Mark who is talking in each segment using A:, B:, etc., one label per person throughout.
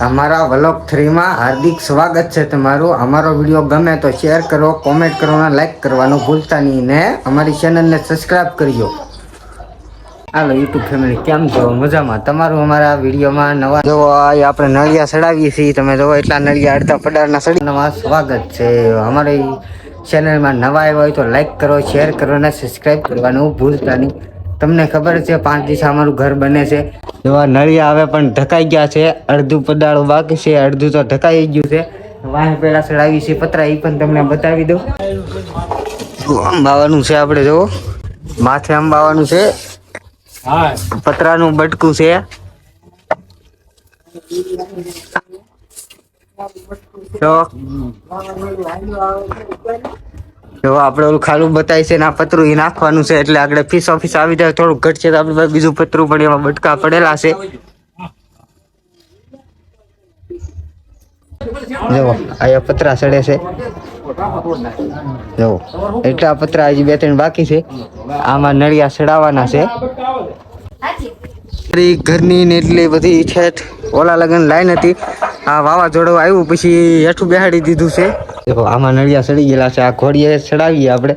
A: અમારા વ્લોગ થ્રીમાં હાર્દિક સ્વાગત છે તમારું. અમારો વીડિયો ગમે તો શેર કરો કોમેન્ટ કરો અને લાઈક કરવાનું ભૂલતા નહીં. ને અમારી ચેનલને સબસ્ક્રાઇબ કરજો. હાલો યુટ્યુબ ફેમિલી કેમ છો? મજામાં? તમારું અમારા વિડીયોમાં નવા જો આપણે નળિયા સડાવીએ છીએ. તમે જોવો, એટલા નળિયા અડધા પડારના સડી સ્વાગત છે. અમારી ચેનલમાં નવા આવ્યા હોય તો લાઇક કરો શેર કરો અને સબસ્ક્રાઇબ કરવાનું ભૂલતા નહીં. તમને ખબર છે, પાંચ દિવસ અમારું ઘર બને છે. એવા નળિયા હવે પણ ઢકાઈ ગયા છે. અડધું પદાળું બાકી છે. અડધું તો ઢકાઈ ગયું છે. વાહ, પેલા સડાવી છે પતરા એ પણ તમને બતાવી દઉં. અંબાવાનું છે આપણે જો માથે અંબાવાનું છે. પતરાનું બટકું છે. તો જો આપણે ઓલું ખાલું બતાવી છે ને આ પતરું એ નાખવાનું છે એટલે આગળ ફીસ ઓફિસ આવી જાય થોડું ઘટશે તો આપણે બીજું પતરું પણ એમાં બટકા પડેલા છે. જો, અહીંયા પતરા સડે છે. જો, એટલા પતરા હજી બે ત્રણ બાકી છે. આમાં નળિયા સડાવવાના છે. ઘરની ને એટલી બધી ઠેઠ ઓલા લગન લાઈન હતી. આ વાવાઝોડું આવ્યું, પછી હેઠું બેહાડી દીધું છે. જો આમાં નળિયા સડી ગયેલા છે, આ ઘોડીએ ચડાવીએ આપણે.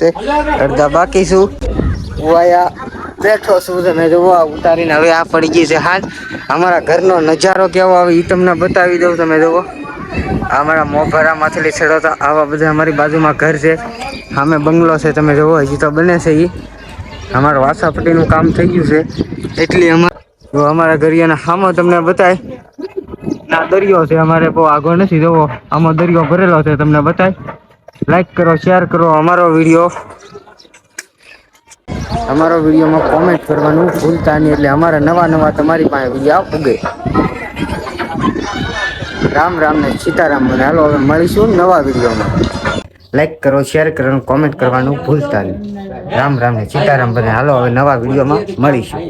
A: છે. અડધા બાકી છું. વાયા બેઠો છું તમે જોવો ઉતારીને હવે આ પડી ગઈ છે હાથ. અમારા ઘરનો નજારો કેવો આવે એ તમને બતાવી દઉં તમે જોવો. અમારા મોભરા માથેલી છેડો આવા બધા અમારી બાજુમાં ઘર છે. સામે બંગલો છે, તમે જોવો, હજી તો બને છે એ અમારું વાસાપટ્ટીનું કામ થઈ ગયું છે. એટલી અમારે અમારા ઘરિયાના સામો તમને બતાય. ના, દરિયો છે, અમારે બહુ આગળ નથી જવો આમાં દરિયો ભરેલો છે, તમને બતાય. લાઈક કરો શેર કરો, અમારો વીડિયો અમારો વિડીયોમાં કોમેન્ટ કરવાનું ભૂલતા નહીં, એટલે અમારા નવા નવા તમારી પાસે વીડિયો ઉગે. રામ રામ ને સીતારામ બને. હાલો, હવે મળીશું નવા વિડીયોમાં. લાઈક કરો શેર કરો કોમેન્ટ કરવાનું ભૂલતા નહીં. રામ રામ ને સીતારામ બને. હાલો, હવે નવા વિડીયોમાં મળીશું.